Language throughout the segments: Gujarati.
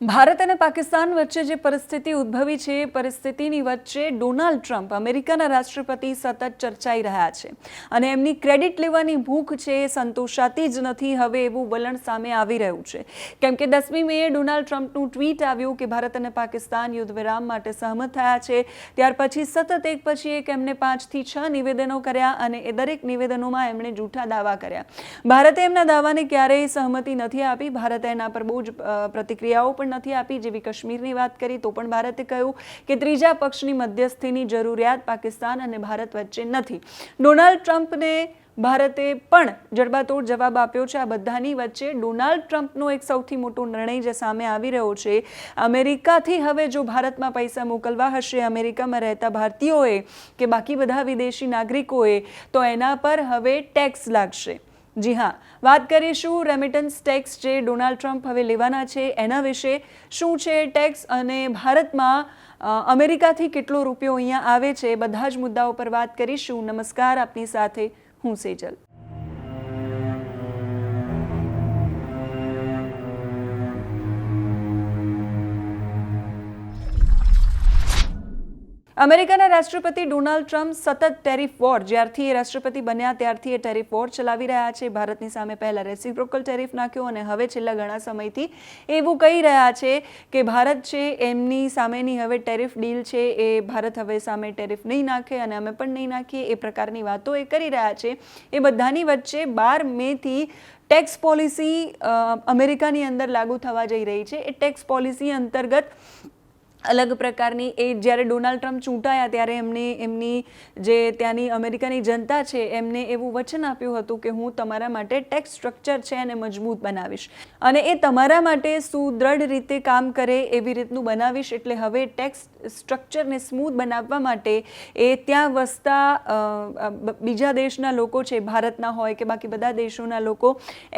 ભારત અને પાકિસ્તાન વચ્ચે જે પરિસ્થિતિ ઉદ્ભવી છે, એ પરિસ્થિતિની વચ્ચે ડોનાલ્ડ ટ્રમ્પ અમેરિકાના રાષ્ટ્રપતિ સતત ચર્ચાઈ રહ્યા છે અને એમની ક્રેડિટ લેવાની ભૂખ છે એ સંતોષાતી જ નથી, હવે એવું વલણ સામે આવી રહ્યું છે. કેમ કે દસમી મેએ ડોનાલ્ડ ટ્રમ્પનું ટ્વીટ આવ્યું કે ભારત અને પાકિસ્તાન યુદ્ધ વિરામ માટે સહમત થયા છે. ત્યાર પછી સતત એક પછી એક એમને પાંચથી છ નિવેદનો કર્યા અને એ દરેક નિવેદનોમાં એમણે જૂઠા દાવા કર્યા. ભારતે એમના દાવાને ક્યારેય સહમતિ નથી આપી. ભારતે એના પર બહુ જ પ્રતિક્રિયાઓ પણ નથી આપી. જેવી કાશ્મીરની વાત કરી તો પણ ભારતે કહ્યું કે ત્રીજા પક્ષની મધ્યસ્થીની જરૂરિયાત પાકિસ્તાન અને ભારત વચ્ચે નથી. ડોનાલ્ડ ટ્રમ્પને ભારતે પણ જડબાતોડ જવાબ આપ્યો છે. આ બધાની વચ્ચે ડોનાલ્ડ ટ્રમ્પનો એક સૌથી મોટો નિર્ણય જે સામે આવી રહ્યો છે, અમેરિકાથી હવે જો ભારતમાં પૈસા મોકલવા હશે, અમેરિકામાં રહેતા ભારતીયોએ કે બાકી બધા વિદેશી નાગરિકોએ, તો એના પર હવે ટેક્સ લાગશે. જી હા, વાત કરીશું રેમિટન્સ ટેક્સ જે ડોનાલ્ડ ટ્રમ્પ હવે લેવાના છે, એના વિશે. શું છે ટેક્સ અને ભારતમાં અમેરિકાથી કેટલો રૂપિયો અહીંયા આવે છે? બધા જ મુદ્દાઓ પર વાત કરીશું. નમસ્કાર, આપની સાથે હું સેજલ. અમેરિકાના રાષ્ટ્રપતિ ડોનાલ્ડ ટ્રમ્પ સતત ટેરિફ વોર, જ્યારથી એ રાષ્ટ્રપતિ બન્યા ત્યારથી એ ટેરિફ વોર ચલાવી રહ્યા છે. ભારતની સામે પહેલા રેસિપ્રોકલ ટેરિફ નાખ્યો અને હવે છેલ્લા ઘણા સમયથી એવું કહી રહ્યા છે કે ભારત છે એમની સામેની હવે ટેરિફ ડીલ છે. એ ભારત હવે સામે ટેરિફ નહીં નાખે અને અમે પણ નહીં નાખીએ. એ પ્રકારની વાતો એ કરી રહ્યા છે. એ બધાની વચ્ચે બાર મેથી ટેક્સ પોલિસી અમેરિકાની અંદર લાગુ થવા જઈ રહી છે. એ ટેક્સ પોલિસી અંતર્ગત અલગ પ્રકારની એ જ્યારે ડોનાલ્ડ ટ્રમ્પ ચૂંટાયા ત્યારે એમને એમની જે ત્યાંની અમેરિકાની જનતા છે, એમને એવું વચન આપ્યું હતું કે હું તમારા માટે ટેક્સ સ્ટ્રક્ચર છે એને મજબૂત બનાવીશ. અને એ તમારા માટે સુદૃઢ રીતે કામ કરે એવી રીતનું બનાવીશ, એટલે હવે ટેક્સ સ્ટ્રક્ચરને સ્મૂથ બનાવવા માટે એ ત્યાં વસતા બીજા દેશના લોકો છે, ભારતના હોય કે બાકી બધા દેશોના લોકો,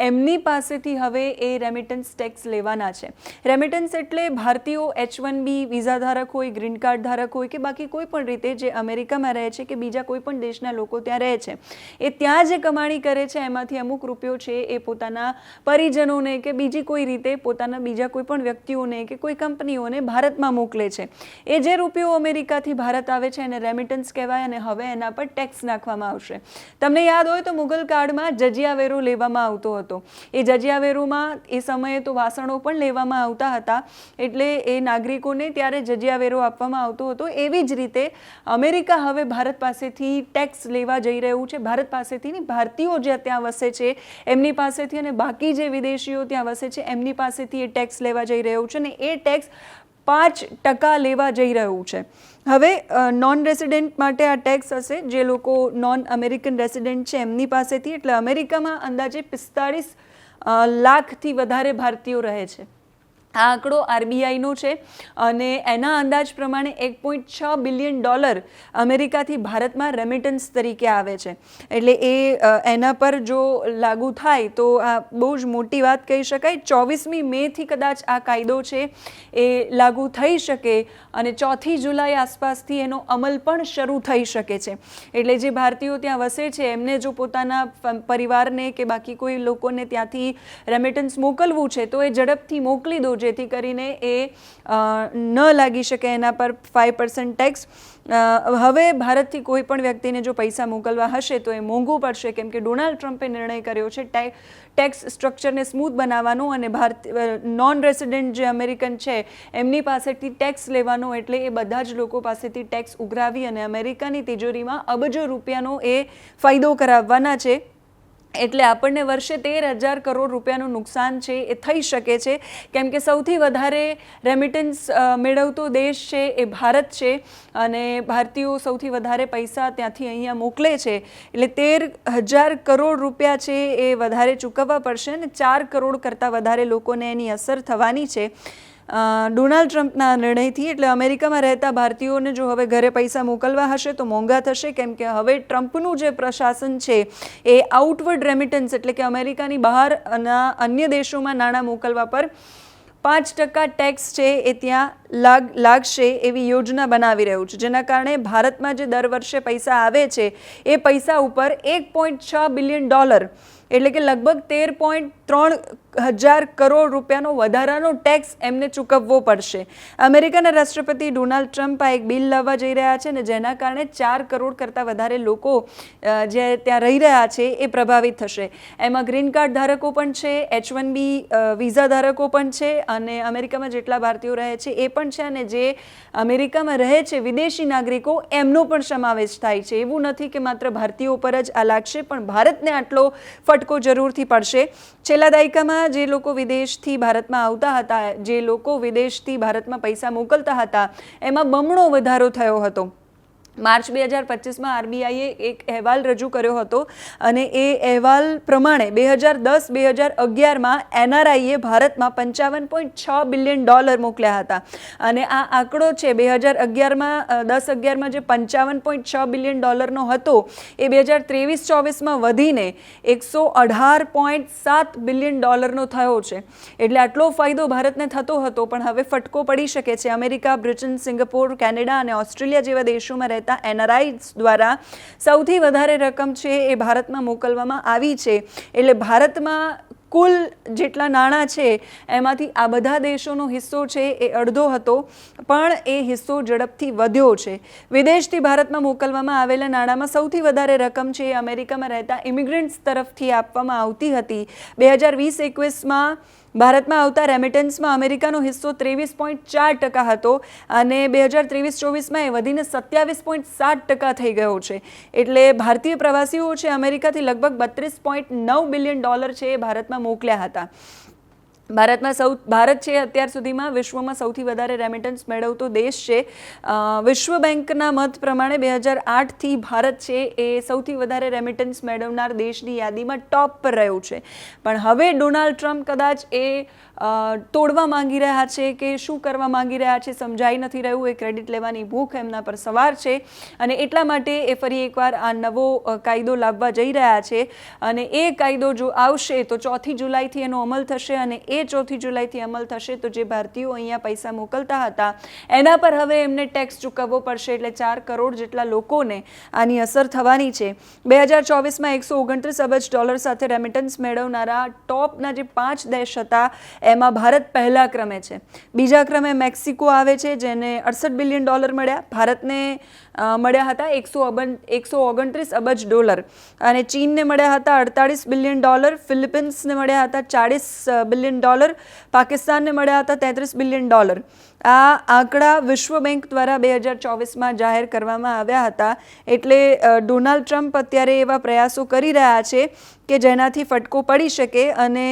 એમની પાસેથી હવે એ રેમિટન્સ ટેક્સ લેવાના છે. રેમિટન્સ એટલે ભારતીયો એચ વન બી વિઝા ધારક હોય, ગ્રીન કાર્ડ ધારક હોય કે બાકી કોઈ પણ રીતે જે અમેરિકામાં રહે છે કે બીજા કોઈ પણ દેશના લોકો ત્યાં રહે છે. એ ત્યાં જે કમાણી કરે છે, એમાંથી અમુક રૂપિયો છે એ પોતાના પરિજનોને કે બીજી કોઈ રીતે પોતાના બીજા કોઈ પણ વ્યક્તિઓને કે કોઈ કંપનીઓને ભારતમાં મોકલે છે. એ જે રૂપિયો અમેરિકાથી ભારત આવે છે એને રેમિટન્સ કહેવાય અને હવે એના પર ટેક્સ નાખવામાં આવશે. તમને યાદ હોય તો મુગલ કાળમાં જજિયાવેરો લેવામાં આવતો હતો. એ જજિયાવેરોમાં એ સમયે તો વાસણો પણ લેવામાં આવતા હતા. એટલે એ નાગરિકોને ત્યારે જજિયા વેરો આપવામાં આવતો હતો. એવી જ રીતે અમેરિકા હવે ભારત પાસેથી ટેક્સ લેવા જઈ રહ્યું છે. ભારત પાસેથી નહીં ભારતીયો જે ત્યાં વસે છે, એમની પાસેથી અને બાકી જે વિદેશીઓ ત્યાં વસે છે, એમની પાસેથી એ ટેક્સ લેવા જઈ રહ્યું છે અને એ ટેક્સ પાંચ ટકા લેવા જઈ રહ્યું છે. હવે નોન રેસિડેન્ટ માટે આ ટેક્સ હશે. જે લોકો નોન અમેરિકન રેસિડેન્ટ છે, એમની પાસેથી. એટલે અમેરિકામાં અંદાજે પિસ્તાળીસ લાખથી વધારે ભારતીયો રહે છે. આ આંકડો આરબીઆઈનો છે અને એના અંદાજ પ્રમાણે એક પોઈન્ટ છ બિલિયન ડોલર અમેરિકાથી ભારતમાં રેમિટન્સ તરીકે આવે છે. એટલે એ એના પર જો લાગુ થાય તો આ બહુ જ મોટી વાત કહી શકાય. ચોવીસમી મેથી કદાચ આ કાયદો છે એ લાગુ થઈ શકે અને ચોથી જુલાઈ આસપાસથી એનો અમલ પણ શરૂ થઈ શકે છે. એટલે જે ભારતીયો ત્યાં વસે છે, એમને જો પોતાના પરિવારને કે બાકી કોઈ લોકોને ત્યાંથી રેમિટન્સ મોકલવું છે, તો એ ઝડપથી મોકલી દો. જેથી કરીને એ ન લાગી શકે એના પર ફાઇવ પર્સન્ટ ટેક્સ હવે ભારતથી કોઈ પણ વ્યક્તિને જો પૈસા મોકલવા હશે તો એ મોંઘું પડશે. કેમ કે ડોનાલ્ડ ટ્રમ્પે નિર્ણય કર્યો છે ટેક્સ સ્ટ્રક્ચરને સ્મૂથ બનાવવાનો અને ભારત નોન રેસિડેન્ટ જે અમેરિકન છે એમની પાસેથી ટેક્સ લેવાનો એટલે એ બધા જ લોકો પાસેથી ટેક્સ ઉઘરાવી અને અમેરિકાની તિજોરીમાં અબજો રૂપિયાનો એ ફાયદો કરાવવાના છે. એટલે આપણને વર્ષે તેર હજાર કરોડ રૂપિયાનું નુકસાન છે, એ થઈ શકે છે. કેમ કે સૌથી વધારે રેમિટન્સ મેળવતો દેશ છે, એ ભારત છે. અને ભારતીયો સૌથી વધારે પૈસા ત્યાંથી અહીંયા મોકલે છે. એટલે તેર હજાર કરોડ રૂપિયા છે એ વધારે ચૂકવવા પડશે અને ચાર કરોડ કરતાં વધારે લોકોને એની અસર થવાની છે. ડોનાલ્ડ ટ્રમ્પના નિર્ણયથી એટલે અમેરિકામાં રહેતા ભારતીયોને જો હવે ઘરે પૈસા મોકલવા હશે તો મોંઘા થશે, કેમ કે હવે ટ્રમ્પનું જે પ્રશાસન છે એ આઉટવર્ડ રેમિટન્સ એટલે કે અમેરિકાની બહારના અન્ય દેશોમાં નાણાં મોકલવા પર પાંચ ટકા ટેક્સ છે એ ત્યાં લાગ, લાગશે એવી યોજના બનાવી રહ્યું છે. જેના કારણે ભારતમાં જે દર વર્ષે પૈસા આવે છે, એ પૈસા ઉપર એક પોઈન્ટ છ બિલિયન ડોલર એટલે કે લગભગ તેર પોઈન્ટ ત્રણ હજાર કરોડ રૂપિયાનો વધારાનો ટેક્સ એમને ચૂકવવો પડશે. અમેરિકાના રાષ્ટ્રપતિ ડોનાલ્ડ ટ્રમ્પ આ એક બિલ લાવવા જઈ રહ્યા છે ને જેના કારણે ચાર કરોડ કરતાં વધારે લોકો જે ત્યાં રહી રહ્યા છે એ પ્રભાવિત થશે. એમાં ગ્રીન કાર્ડ ધારકો પણ છે, એચ વન બી વિઝા ધારકો પણ છે અને અમેરિકામાં જેટલા ભારતીયો રહે છે એ પણ છે અને જે અમેરિકામાં રહે છે વિદેશી નાગરિકો એમનો પણ સમાવેશ થાય છે. એવું નથી કે માત્ર ભારતીયો પર જ આ લાગશે પણ ભારતને આટલો ફટકો જરૂરથી પડશે. છેલ્લા દાયકામાં જે લોકો વિદેશથી ભારતમાં આવતા હતા, જે લોકો વિદેશથી ભારતમાં પૈસા મોકલતા હતા, એમાં બમણો વધારો થયો હતો. માર્ચ બે હજાર પચીસમાં આરબીઆઈએ એક અહેવાલ રજૂ કર્યો હતો અને એ અહેવાલ પ્રમાણે બે હજાર દસ, બે હજાર અગિયારમાં એનઆરઆઈએ ભારતમાં પંચાવન પોઈન્ટ છ બિલિયન ડોલર મોકલ્યા હતા. અને આ આંકડો છે બે હજાર અગિયારમાં દસ અગિયારમાં જે પંચાવન પોઈન્ટ છ બિલિયન ડોલરનો હતો, એ બે હજાર ત્રેવીસ, ચોવીસમાં વધીને એકસો અઢાર પોઈન્ટ સાત બિલિયન ડોલરનો થયો છે. એટલે આટલો ફાયદો ભારતને થતો હતો, પણ હવે ફટકો પડી શકે છે. અમેરિકા, બ્રિટન, સિંગાપોર, કેનેડા અને ઓસ્ટ્રેલિયા જેવા દેશોમાં રહેતા એનઆરઆઈસ દ્વારા સૌથી વધારે રકમ છે એ ભારતમાં મોકલવામાં આવી છે. એટલે ભારતમાં કુલ જેટલા નાણાં છે, એમાંથી આ બધા દેશોનો હિસ્સો છે એ અડધો હતો, પણ એ હિસ્સો ઝડપથી વધ્યો છે. વિદેશથી ભારતમાં મોકલવામાં આવેલા નાણાંમાં સૌથી વધારે રકમ છે એ અમેરિકામાં રહેતા ઇમિગ્રન્ટ્સ તરફથી આપવામાં આવતી હતી. બે હજાર વીસ એકવીસમાં ભારતમાં આવતા રેમિટન્સમાં અમેરિકાનો હિસ્સો ત્રેવીસ પોઈન્ટ ચાર ટકા હતો અને બે હજાર ત્રેવીસ ચોવીસમાં એ વધીને સત્યાવીસ પોઈન્ટ સાત ટકા થઈ ગયો છે. એટલે ભારતીય પ્રવાસીઓ છે, અમેરિકાથી લગભગ બત્રીસ પોઈન્ટ નવ બિલિયન ડોલર છે એ ભારતમાં મોકલ્યા હતા. ભારતમાં સૌ ભારત છે અત્યાર સુધીમાં વિશ્વમાં સૌથી વધારે રેમિટન્સ મેળવતો દેશ છે. વિશ્વ બેંકના મત પ્રમાણે બે હજાર આઠથી ભારત છે એ સૌથી વધારે રેમિટન્સ મેળવનાર દેશની યાદીમાં ટોપ પર રહ્યું છે. પણ હવે ડોનાલ્ડ ટ્રમ્પ કદાચ એ તોડવા માંગી રહ્યા છે કે શું કરવા માંગી રહ્યા છે સમજાઈ નથી રહ્યું, એ ક્રેડિટ લેવાની ભૂખ એમના પર સવાર છે અને એટલા માટે એ ફરી એકવાર આ નવો કાયદો લાવવા જઈ રહ્યા છે અને એ કાયદો જો આવશે તો ચોથી જુલાઈથી એનો અમલ થશે અને એ ચોથી જુલાઈથી અમલ થશે તો જે ભારતીયો અહીંયા પૈસા મોકલતા હતા, એના પર હવે એમને ટેક્સ ચૂકવવો પડશે એટલે ચાર કરોડ જેટલા લોકોને આની અસર થવાની છે. બે હજાર ચોવીસમાં એકસો ઓગણત્રીસ અબજ ડોલર સાથે રેમિટન્સ મેળવનારા ટોપના જે પાંચ દેશ હતા એમાં ભારત પહેલા ક્રમે છે. બીજા ક્રમે મેક્સિકો આવે છે, જેને અડસઠ બિલિયન ડોલર મળ્યા. ભારતને મળ્યા હતા એકસો અબન એકસો ઓગણત્રીસ અબજ ડોલર. અને ચીનને મળ્યા હતા અડતાળીસ બિલિયન ડોલર, ફિલિપિન્સને મળ્યા હતા ચાળીસ બિલિયન ડોલર, પાકિસ્તાનને મળ્યા હતા તેત્રીસ બિલિયન ડોલર. આ આંકડા વિશ્વ બેંક દ્વારા બે હજાર ચોવીસમાં જાહેર કરવામાં આવ્યા હતા. એટલે ડોનાલ્ડ ટ્રમ્પ અત્યારે એવા પ્રયાસો કરી રહ્યા છે કે જેનાથી ફટકો પડી શકે અને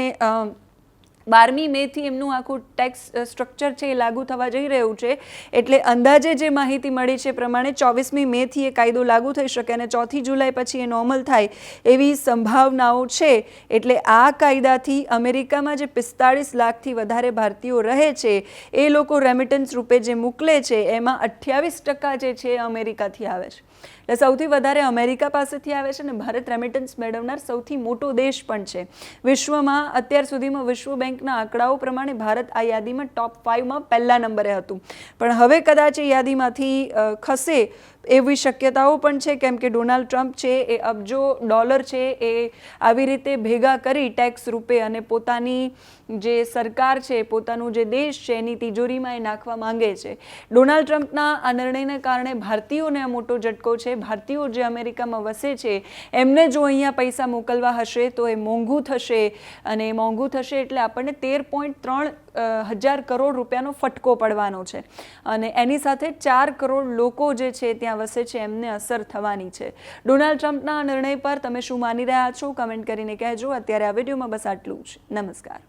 બારમી મેથી એમનું આખું ટેક્સ સ્ટ્રક્ચર છે એ લાગુ થવા જઈ રહ્યું છે. એટલે અંદાજે જે માહિતી મળી છે પ્રમાણે ચોવીસમી મેથી એ કાયદો લાગુ થઈ શકે અને ચોથી જુલાઈ પછી એ નોર્મલ થાય એવી સંભાવનાઓ છે. એટલે આ કાયદાથી અમેરિકામાં જે પિસ્તાળીસ લાખથી વધારે ભારતીયો રહે છે, એ લોકો રેમિટન્સ રૂપે જે મોકલે છે, એમાં અઠ્યાવીસ ટકા જે છે અમેરિકાથી આવે છે. એટલે સૌથી વધારે અમેરિકા પાસેથી આવે છે અને ભારત રેમિટન્સ મેળવનાર સૌથી મોટો દેશ પણ છે. વિશ્વમાં અત્યાર સુધીમાં વિશ્વ બેંકના આંકડાઓ પ્રમાણે ભારત આ યાદીમાં ટોપ ફાઇવમાં પહેલા નંબરે હતું. પણ હવે કદાચ એ યાદીમાંથી ખસે એવી શક્યતાઓ પણ છે, કેમ કે ડોનાલ્ડ ટ્રમ્પ છે, એ અબજો ડોલર છે, એ આવી રીતે ભેગા કરી ટેક્સ રૂપે અને પોતાની જે સરકાર છે, પોતાનું જે દેશ છે, એની તિજોરીમાં એ નાખવા માંગે છે. ડોનાલ્ડ ટ્રમ્પના આ નિર્ણયને કારણે ભારતીયોને આ મોટો ઝટકો છે. ભારતીયો જે અમેરિકામાં વસે છે, એમને જો અહીંયા પૈસા મોકલવા હશે તો એ મોંઘું થશે અને મોંઘું થશે એટલે આપણને તેર પોઈન્ટ ત્રણ હજાર કરોડ રૂપિયાનો ફટકો પડવાનો છે. અને એની સાથે ચાર કરોડ લોકો જે છે ત્યાં વસે છે, એમને અસર થવાની છે. ડોનાલ્ડ ટ્રમ્પના નિર્ણય પર તમે શું માની રહ્યા છો? કમેન્ટ કરીને કહેજો. અત્યારે આ વિડીયોમાં બસ આટલું જ. નમસ્કાર.